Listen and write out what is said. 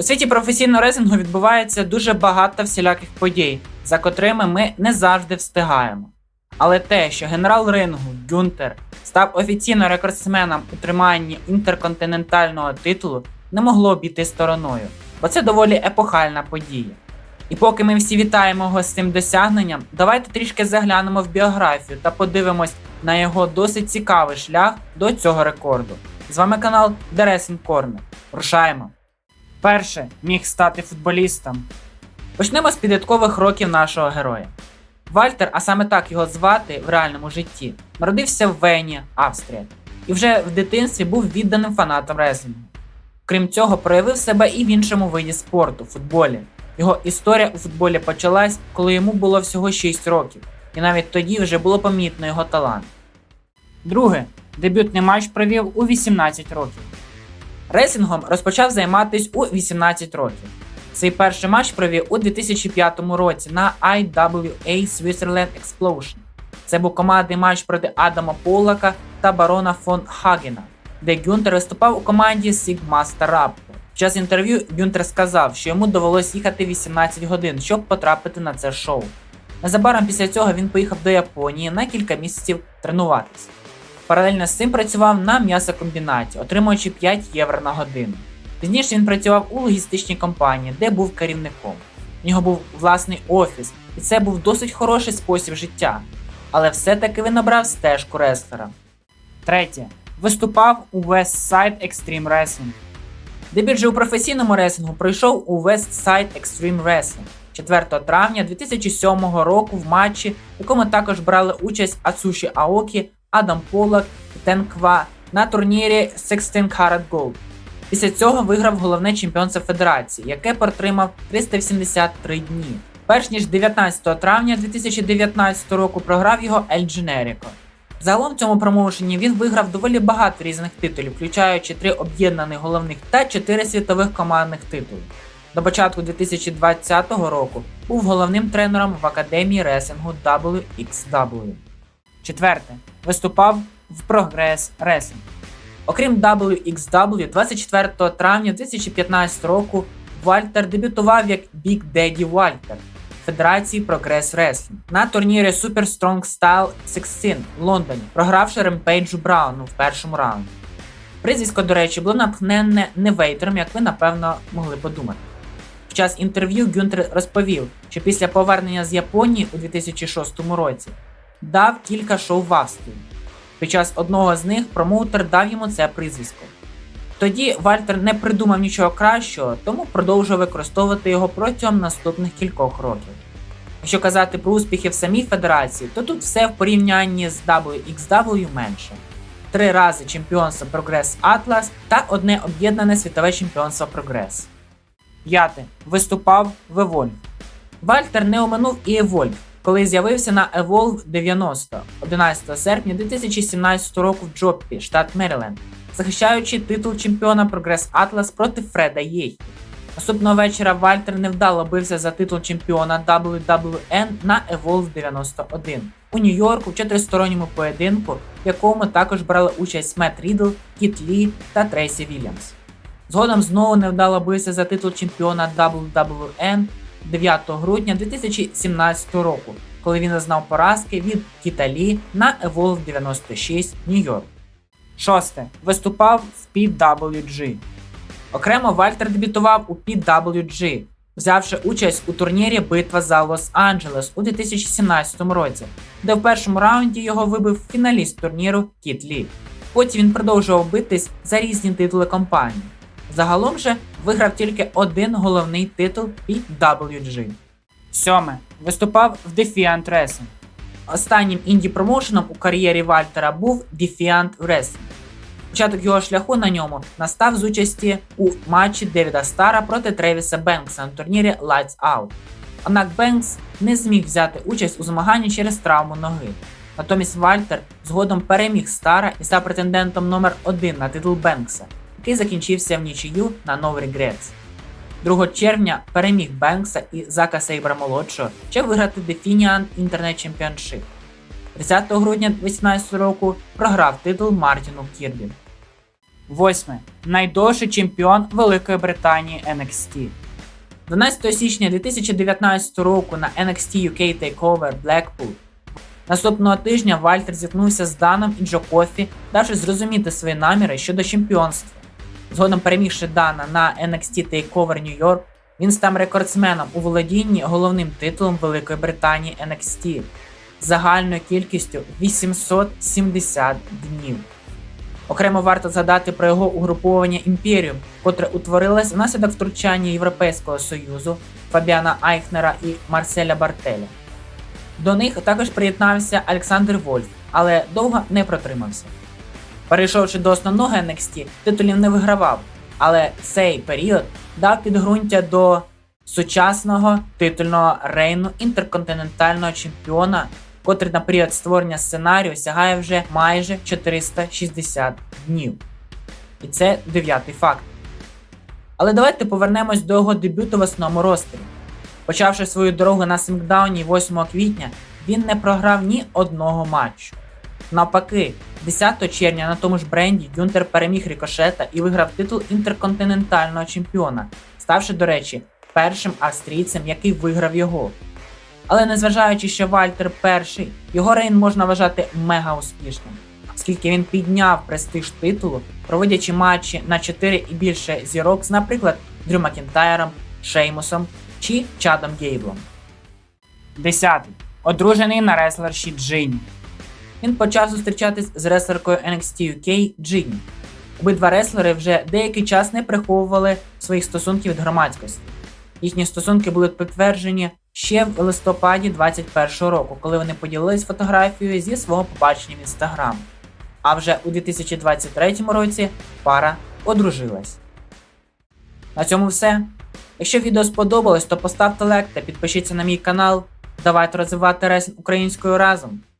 У світі професійного резингу відбувається дуже багато всіляких подій, за котрими ми не завжди встигаємо. Але те, що генерал рингу Гюнтер став офіційно рекордсменом у триманні інтерконтинентального титулу, не могло обійти стороною, бо це доволі епохальна подія. І поки ми всі вітаємо його з цим досягненням, давайте трішки заглянемо в біографію та подивимось на його досить цікавий шлях до цього рекорду. З вами канал The Wrestling Corner. Рушаємо! Перше міг стати футболістом. Почнемо з підліткових років нашого героя. Вальтер, а саме так його звати в реальному житті, народився в Вені, Австрія, і вже в дитинстві був відданим фанатом реслінгу. Крім цього, проявив себе і в іншому виді спорту футболі. Його історія у футболі почалась, коли йому було всього 6 років, і навіть тоді вже було помітно його талант. Друге, дебютний матч провів у 18 років. Реслінгом розпочав займатися у 18 років. Свій перший матч провів у 2005 році на IWA Switzerland Explosion. Це був командний матч проти Адама Полака та Барона фон Хагена, де Гюнтер виступав у команді Sigma Starappo. Під час інтерв'ю Гюнтер сказав, що йому довелось їхати 18 годин, щоб потрапити на це шоу. Незабаром після цього він поїхав до Японії на кілька місяців тренуватися. Паралельно з цим працював на м'ясокомбінаті, отримуючи 5 євро на годину. Пізніше він працював у логістичній компанії, де був керівником. У нього був власний офіс, і це був досить хороший спосіб життя. Але все-таки він обрав стежку реслера. Третє. Виступав у Westside Extreme Wrestling. Дебют же у професійному реслінгу пройшов у Westside Extreme Wrestling 4 травня 2007 року в матчі, в якому також брали участь Ацуші Аокі, Адам Полак і Тенква на турнірі 16 Karat Gold. Після цього виграв головне чемпіонство федерації, яке протримав 383 дні. Перш ніж 19 травня 2019 року програв його Ель Дженеріко. Загалом в цьому промоушені він виграв доволі багато різних титулів, включаючи три об'єднаних головних та чотири світових командних титули. До початку 2020 року був головним тренером в академії ресингу WXW. Четверте. Виступав в Progress Wrestling. Окрім WXW, 24 травня 2015 року Вальтер дебютував як Big Daddy Вальтер в Федерації Progress Wrestling на турнірі Super Strong Style 16 в Лондоні, програвши Ремпейджу Брауну в першому раунді. Прізвисько, до речі, було натхненне не вейтером, як ви напевно могли подумати. Під час інтерв'ю Гюнтер розповів, що після повернення з Японії у 2006 році дав кілька шоу в Австрії. Під час одного з них промоутер дав йому це прізвисько. Тоді Вальтер не придумав нічого кращого, тому продовжував використовувати його протягом наступних кількох років. Якщо казати про успіхи в самій федерації, то тут все в порівнянні з WXW менше. Три рази чемпіонство Progress Atlas та одне об'єднане світове чемпіонство Progress. П'яте. Виступав в Evolve. Вальтер не оминув і Evolve, коли з'явився на Evolve 90 11 серпня 2017 року в Джоппі, штат Мериленд, захищаючи титул чемпіона Progress Atlas проти Фреда Єйхі. Наступного вечора Вальтер невдало бився за титул чемпіона WWN на Evolve 91 у Нью-Йорку в чотиристоронньому поєдинку, в якому також брали участь Мет Рідл, Кіт Лі та Трейсі Вільямс. Згодом знову невдало бився за титул чемпіона WWN 9 грудня 2017 року, коли він зазнав поразки від Кіталі на Evolve 96 Нью-Йорк. Шосте. Виступав в PWG. Окремо Вальтер дебютував у PWG, взявши участь у турнірі Битва за Лос-Анджелес у 2017 році, де в першому раунді його вибив фіналіст турніру Кіт Лі. Потім він продовжував битись за різні титули компанії. Загалом же виграв тільки один головний титул PWG. Сьоме. Виступав в Defiant Wrestling. Останнім інді-промоушеном у кар'єрі Вальтера був Defiant Wrestling. Початок його шляху на ньому настав з участі у матчі Девіда Стара проти Тревіса Бенкса на турнірі Lights Out. Однак Бенкс не зміг взяти участь у змаганні через травму ноги. Натомість Вальтер згодом переміг Стара і став претендентом номер 1 на титул Бенкса, який закінчився в нічию на No Regrets. 2 червня переміг Бенкса і Зака Сейбра молодшого, щоб виграти Defiant Internet Championship. 30 грудня 2018 року програв титул Мартіну Кірбі. Восьме. Найдовший чемпіон Великої Британії NXT. 12 січня 2019 року на NXT UK TakeOver Blackpool. Наступного тижня Вальтер зіткнувся з Даном і Джо Кофі, давши зрозуміти свої наміри щодо чемпіонства. Згодом перемігши Дана на NXT TakeOver New York, він став рекордсменом у володінні головним титулом Великої Британії NXT загальною кількістю 870 днів. Окремо варто згадати про його угруповання Імперіум, котре утворилось внаслідок втручання Європейського Союзу Фабіана Айхнера і Марселя Бартеля. До них також приєднався Олександр Вольф, але довго не протримався. Перейшовши до основного NXT, титулів не вигравав, але цей період дав підґрунтя до сучасного титульного рейну інтерконтинентального чемпіона, котрий на період створення сценарію сягає вже майже 460 днів. І це дев'ятий факт. Але давайте повернемось до його дебюту в основному ростері. Почавши свою дорогу на Смакдауні 8 квітня, він не програв ні одного матчу. Навпаки, 10 червня на тому ж бренді Гюнтер переміг Рікошета і виграв титул інтерконтинентального чемпіона, ставши, до речі, першим австрійцем, який виграв його. Але незважаючи, що Вальтер перший, його рейн можна вважати мега успішним, оскільки він підняв престиж титулу, проводячи матчі на 4 і більше зірок з, наприклад, Дрю Макінтайром, Шеймусом чи Чадом Гейблом. 10. Одружений на реслерші Джині. Він почав зустрічатись з реслеркою NXT UK Джині. Обидва реслери вже деякий час не приховували своїх стосунків від громадськості. Їхні стосунки були підтверджені ще в листопаді 2021 року, коли вони поділились фотографією зі свого побачення в інстаграм. А вже у 2023 році пара одружилась. На цьому все. Якщо відео сподобалось, то поставте лайк та підпишіться на мій канал. Давайте розвивати ресінг українською разом.